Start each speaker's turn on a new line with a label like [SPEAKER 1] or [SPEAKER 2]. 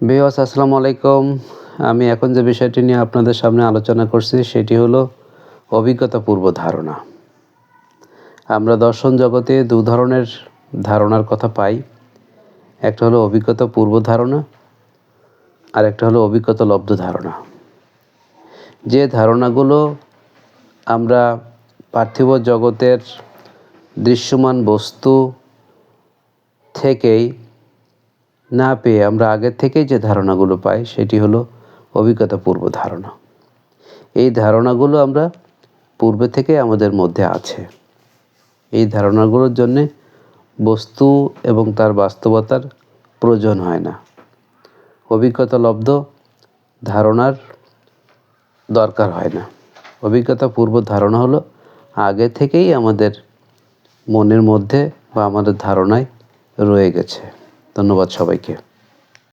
[SPEAKER 1] বিওয়াস আসসালামু আলাইকুম। আমি এখন যে বিষয়টি নিয়ে আপনাদের সামনে আলোচনা করছি, সেটি হলো অভিজ্ঞতা পূর্ব ধারণা। আমরা দর্শন জগতে দু ধরনের ধারণার কথা পাই। একটা হলো অভিজ্ঞতা পূর্ব ধারণা, আর একটা হলো অভিজ্ঞতা লব্ধ ধারণা। যে ধারণাগুলো আমরা পার্থিব জগতের দৃশ্যমান বস্তু থেকেই না পেয়ে আমরা আগের থেকেই যে ধারণাগুলো পাই, সেটি হলো অভিজ্ঞতা পূর্ব ধারণা। এই ধারণাগুলো আমরা পূর্বে থেকে আমাদের মধ্যে আছে। এই ধারণাগুলোর জন্যে বস্তু এবং তার বাস্তবতার প্রয়োজন হয় না। অভিজ্ঞতা লব্ধ, ধারণার দরকার হয় না। অভিজ্ঞতা পূর্ব ধারণা হলো আগে থেকেই আমাদের মনের মধ্যে বা আমাদের ধারণায় রয়ে গেছে। ধন্যবাদ সবাইকে।